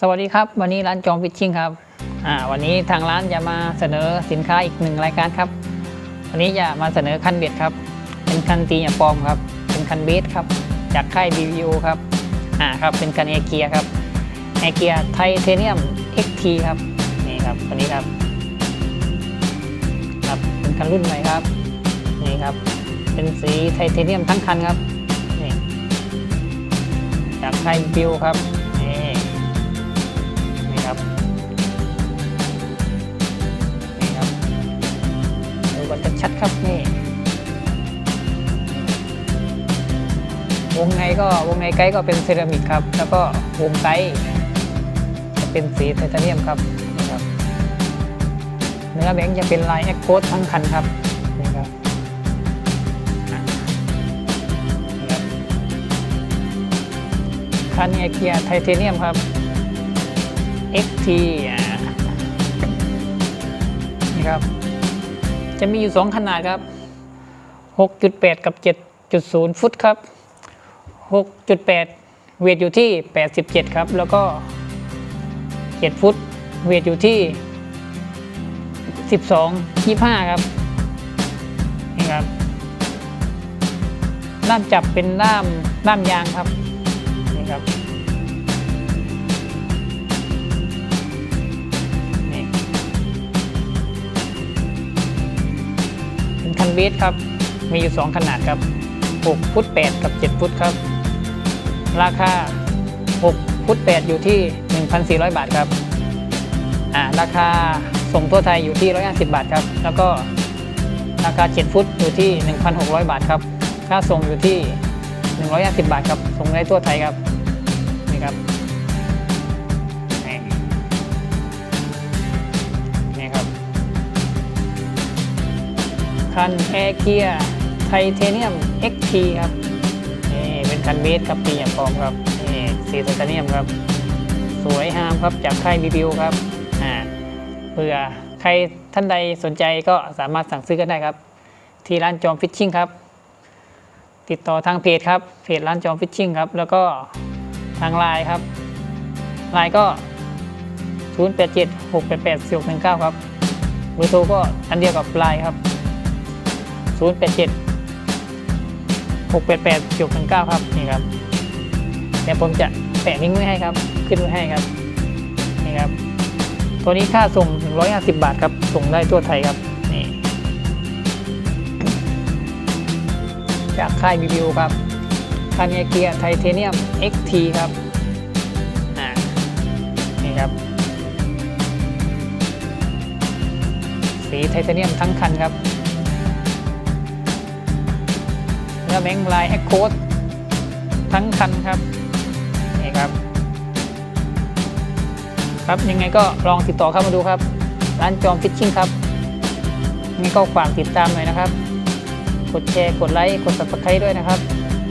สวัสดีครับ วันนี้ร้านจอมฟิชชิ่งครับอ่าวันนี้ทางร้านจะมาเสนอสินค้าอีกหนึ่งรายการครับ วันนี้จะมาเสนอคันเบ็ดครับ เป็นคันตีอย่าปลอมครับ เป็นคันเบสครับ จากค่าย BBO ครับอ่าครับเป็นคันเอเกียครับเอเกียไทเทเนียม XT ครับนี่ครับตัวนี้ครับครับเป็นคันรุ่นใหม่ครับนี่ครับ เป็นสีไทเทเนียมทั้งคันครับนี่จากค่าย BBO ครับ ครับนี่ครับดูกันชัดครับนี่วงในก็วงในไกด์ก็เป็นเซรามิกครับ แล้วก็วงไกด์จะเป็นสีไทเทเนียมครับนี่ครับเนื้อแบงค์จะเป็นลายแอคโคดทั้งคันครับนี่ครับนี่ครับคันเอเกียไทเทเนียมครับ XT อ่านี่ครับ จะมีอยู่ 2 ขนาดครับ 6.8 กับ 7.0 ฟุตครับ 6.8 เวทอยู่ที่ 87 ครับ แล้วก็ 7 ฟุต เวทอยู่ที่ 12 25 ครับ นี่ครับด้ามจับเป็นด้ามด้ามยางครับ นี่ครับ คันเบสครับ มีอยู่ 2 ขนาดครับ 6 ฟุต 8 กับ 7 ฟุตครับ ราคา 6 ฟุต 8 อยู่ที่ 1,400 บาทครับอ่าราคาส่งทั่วไทยอยู่ที่ 150 บาทครับ แล้วก็ราคา 7 ฟุตอยู่ที่ 1,600 บาทครับ ค่าส่งอยู่ที่ 150 บาทครับ ส่งได้ทั่วไทยครับ นี่ครับ คันแอร์เกียไทเทเนียม XT ครับนี่เป็นคันเบสครับปีอย่างฟอมครับนี่สีไทเทเนียมครับ สวยงามครับจากค่าย BBO ครับอ่าเผื่อใครท่านใดสนใจก็สามารถสั่งซื้อกันได้ครับ ที่ร้านจอมฟิชชิ่งครับ ติดต่อทางเพจครับเพจร้านจอมฟิชชิ่งครับ แล้วก็ทางไลน์ครับไลน์ก็ 0 8 7 6 8 8 4 6 1 9 ครับเบอร์โทรก็อันเดียวกับไลน์ครับ 0 8 7 6 8 8 4 6 1 9ครับนี่ครับเดี๋ยวผมจะแปะลิงก์ไว้ให้ครับ ขึ้นไว้ให้ครับนี่ครับ ตัวนี้ค่าส่ง150บาทครับ ส่งได้ทั่วไทยครับนี่จากค่าย BBO ครับคาเนเกียไทเทเนียม XT ครับนี่ครับ สีไทเทเนียมทั้งคันครับ อแบงค์ลายแอคโคดทั้งคันครับนี่ครับ ครับยังไงก็ลองติดต่อเข้ามาดูครับ ร้านจอมฟิชชิ่งครับนี่ก็ฝากติดตามหน่อยนะครับ กดแชร์กดไลค์กด subscribe ด้วยนะครับ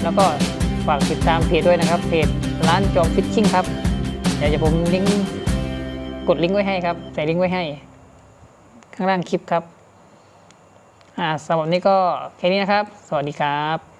แล้วก็ฝากติดตามเพจด้วยนะครับ เพจร้านจอมฟิชชิ่งครับเดี๋ยวจะผมลิงก์กดลิงก์ไว้ให้ครับ ใส่ลิงก์ไว้ให้ ข้างล่างคลิปครับอ่าสำหรับนนี้ก็แค่นี้นะครับ สวัสดีครับ